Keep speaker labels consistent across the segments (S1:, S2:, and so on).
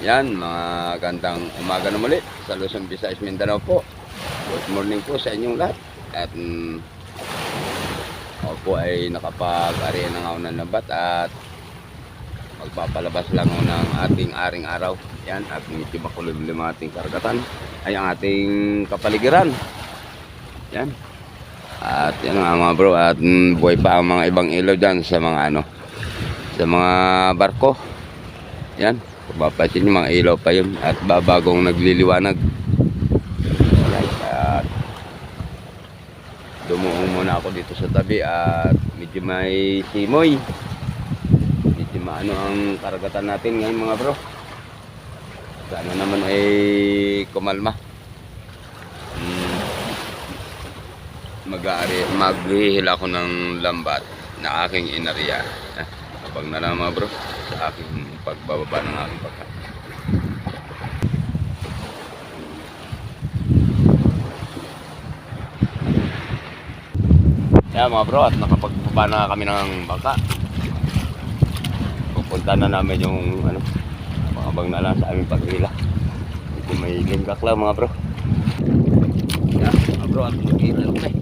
S1: Yan, mga gandang umaga na muli sa Luzon, Visayas, Mindanao po. Good morning po sa inyong lahat. At mm, ako ay nakapag-ari ng ako ng lambat at magpapalabas lang ng ating aring araw. Yan, at medyo makulimlim ating karagatan ay ang ating kapaligiran. Yan. At yan nga mga bro, at mm, buhay pa ang mga ibang ilaw dyan sa mga ano, sa mga barko. Yan, kung mapapansin nyo, mga ilaw pa yun at babagong nagliliwanag. Alright, at dumuong muna ako dito sa tabi at medyo may simoy. Medyo maano ang karagatan natin ngayon mga bro. Sana naman ay kumalma. Hmm, mag-aari, maghihila ko ng lambat na aking inariya. Eh, abang na lang mga bro sa aking pagbababa ng aking pagka. Yan mga bro, at nakapagbaba na kami ng baka. Pupunta na namin yung ano, makabang na lang sa aming paghila. Medyo may linggak lang mga bro. Yan mga bro, at mag-hila lang kami.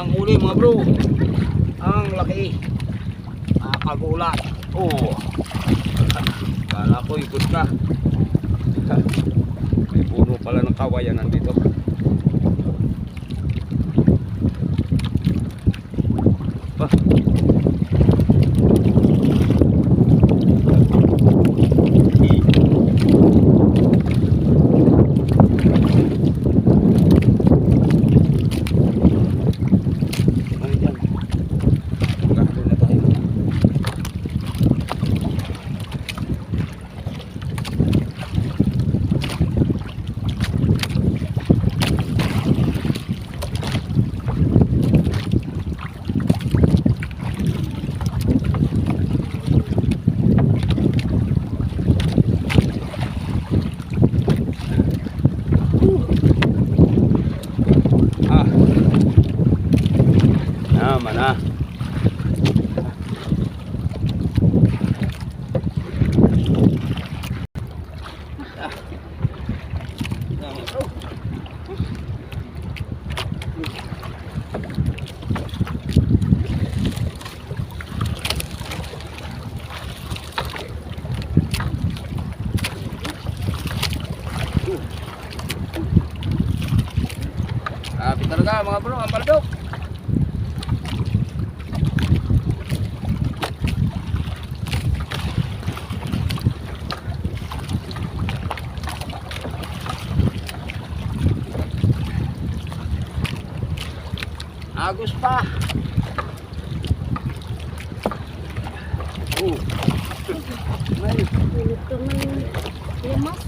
S1: Huli mga bro. Ang laki. Nakagulat. Oh. Kala ko ikot na. May puno pala ng kawayan nandito. Pa. Ano yan? Magkakaroon na tayo. Ah. Naman ah. Ah. Naman, bro. Kapit talaga mga bro, ang baldok. Agos pa. Oh. May
S2: Ito man limas.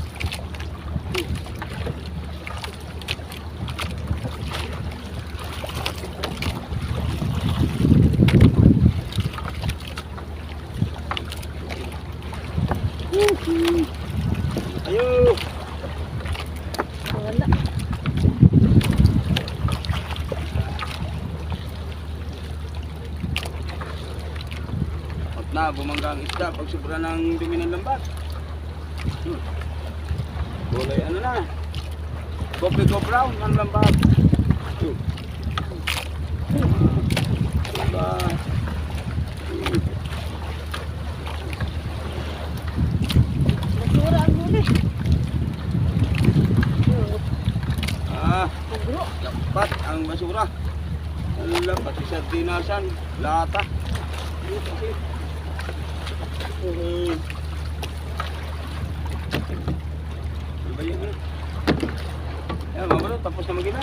S1: Bumangga ang isda pag sobra ng dumi ng lambat. Hmm. Kulay ano na. Coffee go brown ang lambat. Hmm. Diba? Hmm.
S2: Ang huli.
S1: Ah, dapat ang basura. Alam, pati sardinasan, lata. Ano kasi? Hmm. Ano ano? Ayan, tapos na magina.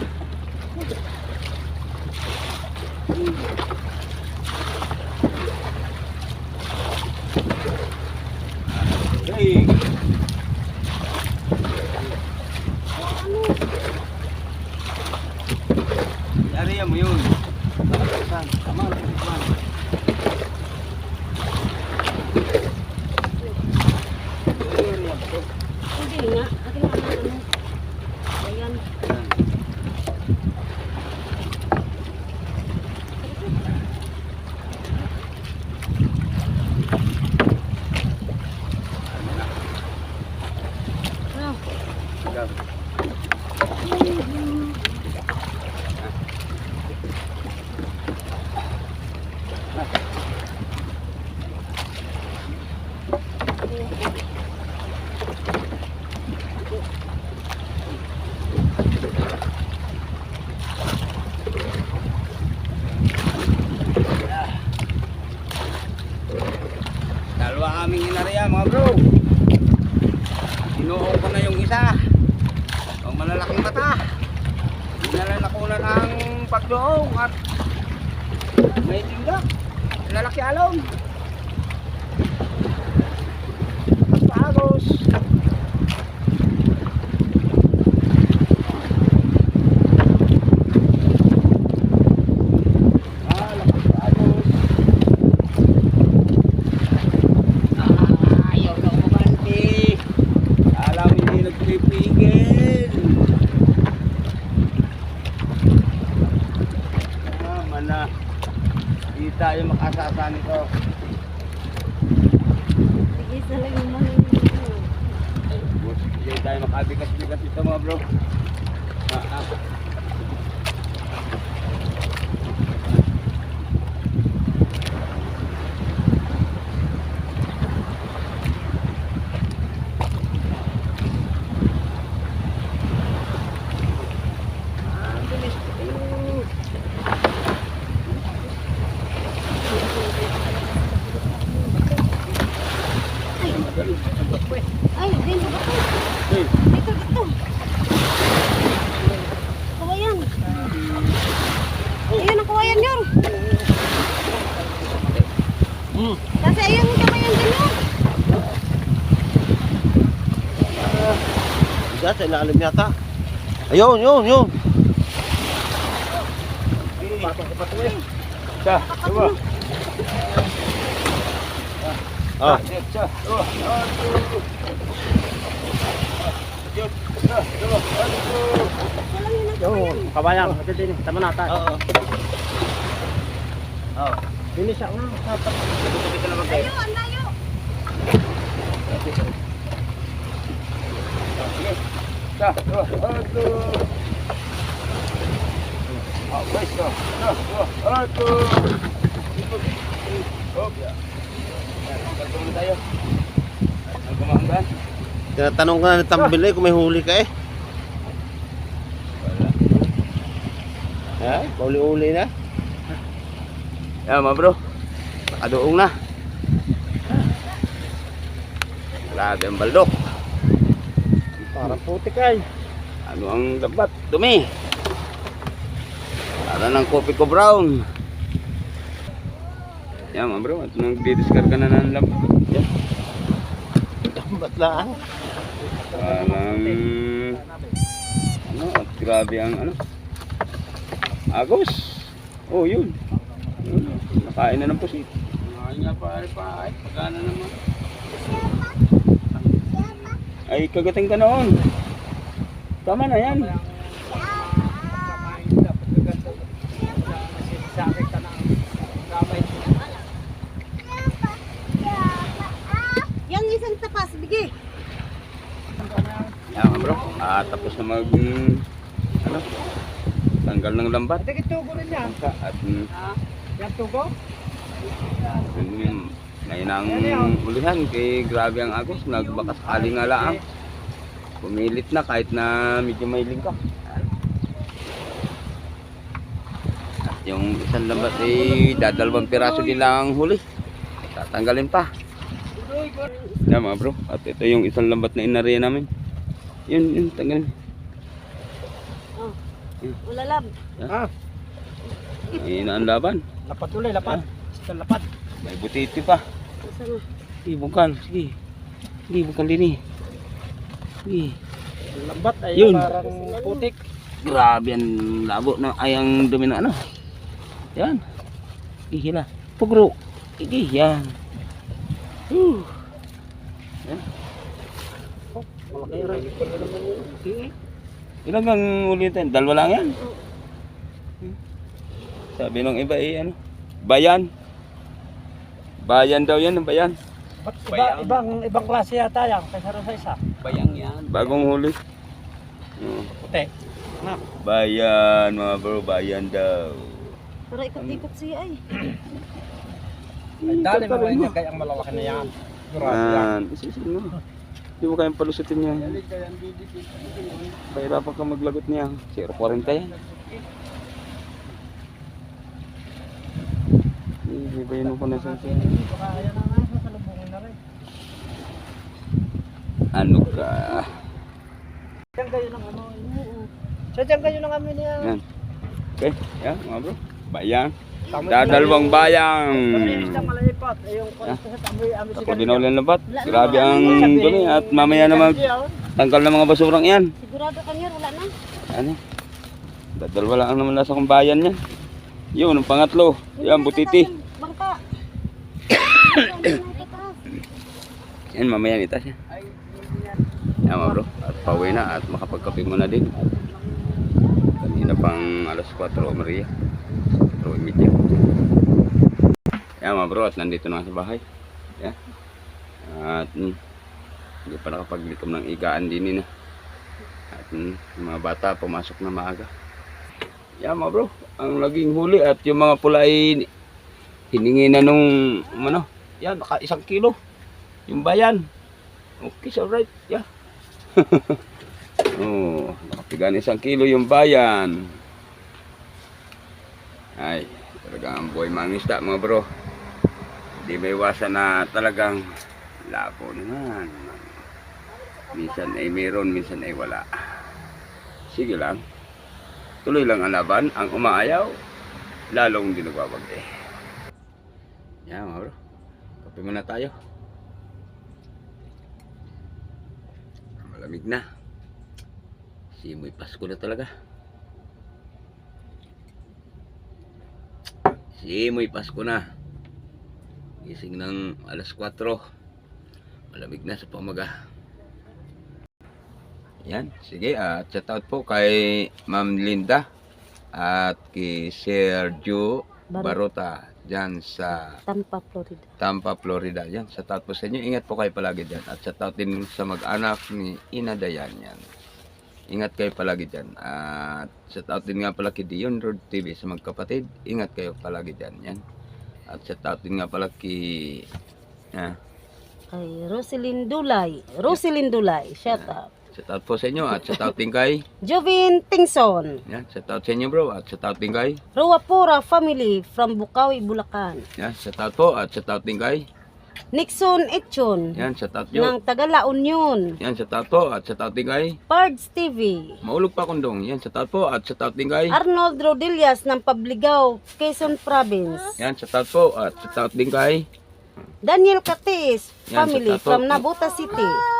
S1: Hmm. Hey! Yari mo yun. Tama, tama.
S2: Sa
S3: ilalim yata. Ayun, yun, yun.
S1: Sa, dua.
S3: Ah,
S1: Sa, dua.
S4: Yung kabayan, ito din, tama na tayo.
S3: oo. Oh.
S4: Bilis siya nga.
S2: Layo, ang layo.
S1: Sa,
S3: Tinatanong ka na ni Tambili kung may huli ka eh. Ha? Uli-uli na?
S1: Yan mga bro. Nakadoong na. Grabe ang baldok.
S4: Parang putik ay.
S1: Ano ang dapat? Dumi. Para ng kopi ko brown. Yan mga bro. At nagdi-discard ka na ng lambat. Yan.
S3: Ba't lang?
S1: Parang... Ano? At grabe ang ano. Agos. Oh yun. Yun. Nakain na ng pusit. Nakain nga pare pa. Ay, pagkana naman. Ay, kagating ka noon. Tama na yan.
S2: Yang isang tapas, bigi.
S1: Yan bro. Ah, tapos na mag... Ano? Tanggal ng lambat.
S4: Ito tugo rin yan.
S1: Angka At mm,
S4: Yan tugo?
S1: yun. Ngayon ang ulihan kay grabe ang agos. Nagbakas kali nga lang. Pumilit na kahit na medyo may lingka. At yung isang lambat ay dadalawang piraso din lang ang huli. Tatanggalin pa. Yan mga bro. At ito yung isang lambat na inariya namin. Yun, yun, tanggalin.
S2: Oh. Ulalab.
S4: Ah,
S1: Ayun na ang laban.
S4: lapat ulit, lapat. Ito lapat.
S1: May butiti pa.
S2: Na?
S1: Sige. Sige. Bukan din eh. Sige.
S4: Lambat ay
S1: Yun.
S4: parang putik.
S1: Grabe ang labo na ay ang dumi ng ano. Yan. Ihila. Pugro. Sige, yan. Uh.
S4: Malaki rin.
S1: Sige. Ilan ang ulitin? Dalawa lang yan. Sabi ng iba eh, ano? Bayan. Bayan daw yan, ang bayan.
S4: Ba't iba, ibang, ibang klase yata yan kaysa rin sa isa?
S1: Bayang yan. Bagong huli. Oh.
S4: Puti. Na,
S1: Bayan, mga bro, bayan daw.
S2: Pero ikot-ikot siya ay.
S4: dali mo rin yan kaya ang malalaki na yan. Yan.
S1: Isisin mo. Hindi mo kayang palusutin yan. Pahirapan ka maglagot niya. 0.40 yan. Ibayin mo ko na sa
S4: yan na na.
S1: Ano ka?
S4: Diyan kayo ng ano, so diyan kayo ng amin niya.
S1: Yan. Okay. Yan, mga bro. Bayang. Dadalawang bayang.
S4: Kasi yung isang malalipat, ay yung kwento sa tamoy, amin
S1: Ako binaulan na bat. Grabe ang dumi. At mamaya na magtanggal ng mga basurang yan.
S2: Sigurado ka niya, wala na.
S1: Ano? Dadalwa lang naman nasa kong bayan yan. Yun, ang pangatlo. Yan, butiti. Yan, mamaya nita siya. Yan bro. At pauwi na at makapagkape mo na din. Kanina pang alas 4 o Maria. 4 media. Bro. At nandito na sa bahay. Yan. At mm, hindi pa nakapaglikom ng igaan din na. At mm, yung mga bata pumasok na maaga. Yan mga bro. Ang laging huli at yung mga pula ay hiningi na nung ano. Yan, naka isang kilo. Yung bayan. Okay, so right. Yeah. oh, nakapigan isang kilo yung bayan. Ay, talagang buhay mangisda mga bro. Hindi may iwasan na talagang labo naman. Minsan ay meron, minsan ay wala. Sige lang. Tuloy lang ang laban. Ang umaayaw, lalong di nagbabagay. Yan mga bro. Kape muna tayo. Malamig na. Simoy Pasko na talaga. Simoy Pasko na. Gising ng alas 4. Malamig na sa pamaga. Yan, sige. At shout out po kay Ma'am Linda at kay Sergio
S2: Bar-
S1: Barota dyan sa
S2: Tampa, Florida.
S1: Tampa, Florida. Yan, shout out po sa inyo. Ingat po kayo palagi dyan. At shout out din sa mag-anak ni Ina Dayan yan. Ingat kayo palagi dyan. At shout out din nga pala kay Dion Road TV sa magkapatid. Ingat kayo palagi dyan. Yan. At shout out din nga pala kay... Ah,
S2: Kay Roselyn Dulay. Roselyn Dulay. Shout out.
S1: Shout out po sa inyo. At shout out din kay...
S2: Jovin Tingson.
S1: Yan, shout out sa inyo bro. At shout out din kay...
S2: Ruapura family from Bukawi, Bulacan.
S1: Yan, shout out po. At shout out din kay...
S2: Nixon Etchon
S1: Yan, shout out nyo.
S2: ng Tagala Union.
S1: Yan, shout out po. At shout out din kay...
S2: Pards TV.
S1: Maulog pa kundong. Yan, shout out po. At shout out din kay...
S2: Arnold Rodillas ng Pabligaw, Quezon Province.
S1: Yan, shout out po. At shout out din kay...
S2: Daniel Catis family from Nabuta City.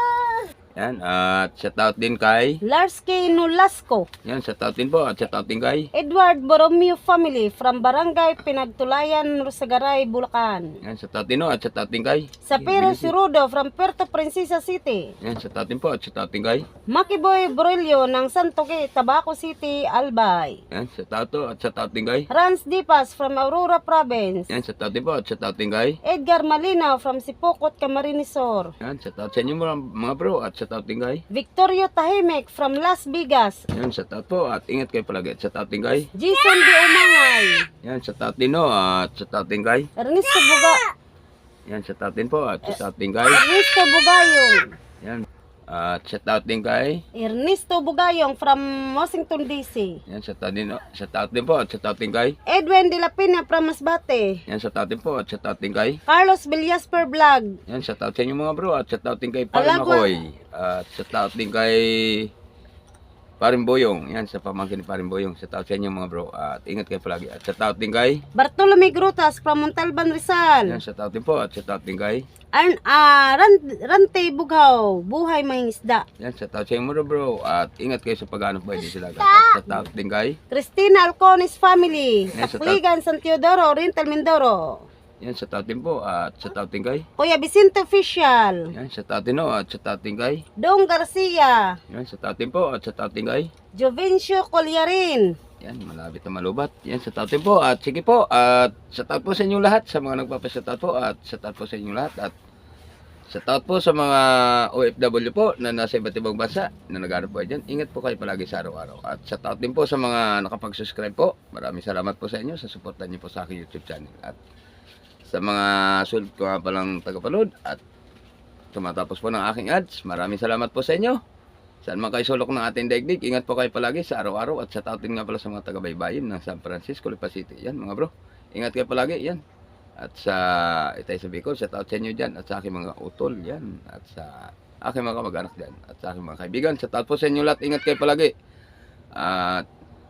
S1: Yan, at shout out din kay...
S2: Lars K. Nolasco.
S1: Yan, shout out din po. At shout out din kay...
S2: Edward Borromeo family from Barangay Pinagtulayan, Rosagaray, Bulacan.
S1: Yan, shout out din no. At shout out din kay...
S2: Sapiro Sirudo from Puerto Princesa City.
S1: Yan, shout out din po. At shout out din kay...
S2: Makiboy Borelio ng Santoque, Tabaco City, Albay.
S1: Yan, shout out to. At shout out din kay...
S2: Franz Dipas from Aurora Province.
S1: Yan, shout out din po. At shout out din kay...
S2: Edgar Malinaw from Sipokot, Camarinesor.
S1: Yan, shout out sa inyo mga bro. At shout out din kay...
S2: Victorio Tahimek from Las Vegas.
S1: Yan, shout out po. At ingat kayo palagi. Shout out din kay...
S2: Jason Di Umangay.
S1: Yan, shout out din no. At shout out din kay...
S2: Ernesto Buga
S1: Yan, shout out din po. At shout out din kay...
S2: Ernesto Bugayong.
S1: Yan. At shout out din kay...
S2: Ernesto Bugayong from Washington DC.
S1: Yan, shout out din, no. shout out din po. At shout out din kay...
S2: Edwin De La Pina from Masbate.
S1: Yan, shout out din po. At shout out din kay...
S2: Carlos Villasper Vlog.
S1: Yan, shout out sa inyo mga bro. At shout out din kay Paring
S2: Alagwa.
S1: Makoy. At shout out din kay Paring Boyong. Yan, sa pamangkin ni Paring Boyong. Shout out sa inyo mga bro. At ingat kayo palagi. At shout out din kay...
S2: Bartolome Grutas from Montalban Rizal.
S1: Yan, shout out din po. At shout out din kay...
S2: Arn, ah, Ran, Rante Bughaw. Buhay Mahingisda.
S1: Yan, shout out sa inyo mga bro. At ingat kayo sa paghanap buhay dito sila. At shout out din kay...
S2: Christina Alcones Family.
S1: Out.
S2: Takligan, San Teodoro, Oriental Mindoro.
S1: Yan, out din po. At out din kay...
S2: Kuya Vicente Official.
S1: Yan, out din no. At out din kay...
S2: Dong Garcia.
S1: Yan, out din po. At out din kay...
S2: Jovencio Colyarin.
S1: Yan, malapit na malubat. Yan, out din po. At sige po, at shout out po sa inyong lahat, sa mga nagpapa-shout out po, at shout out po sa inyong lahat. At shout out po sa mga OFW po na nasa iba't ibang bansa na nag-aaral po dyan. Ingat po kayo palagi sa araw-araw. At shout out din po sa mga nakapag-subscribe po. Maraming salamat po sa inyo sa suportan niyo po sa aking YouTube channel. At sa mga sulit ko nga palang tagapanood at tumatapos po ng aking ads. Maraming salamat po sa inyo. Saan man kayo sulok ng ating daigdig, ingat po kayo palagi sa araw-araw at sa tautin nga pala sa mga taga-baybayin ng San Francisco, Lipa City. Yan mga bro, ingat kayo palagi, yan. At sa Itay sa Bicol, sa taot sa inyo dyan, at sa aking mga utol, yan. At sa aking mga kamag-anak dyan, at sa aking mga kaibigan, sa taot po sa inyo lahat, ingat kayo palagi. At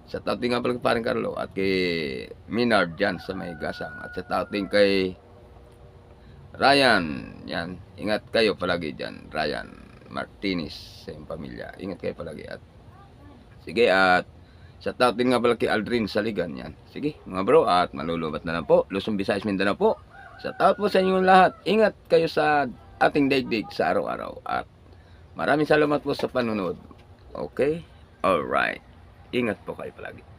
S1: sa taot din nga pala kay Paring Carlo, at kay Minard dyan sa may gasang, at taot din kay Ryan, yan, ingat kayo palagi dyan, Ryan. Martinez sa iyong pamilya. Ingat kayo palagi at sige at sa din nga pala kay Aldrin Saligan yan. Sige mga bro at malulubat na lang po. Luzon, Visayas, Mindanao po. Sa po sa inyong lahat. Ingat kayo sa ating daigdig sa araw-araw at maraming salamat po sa panunod. Okay? Alright. Ingat po kayo palagi.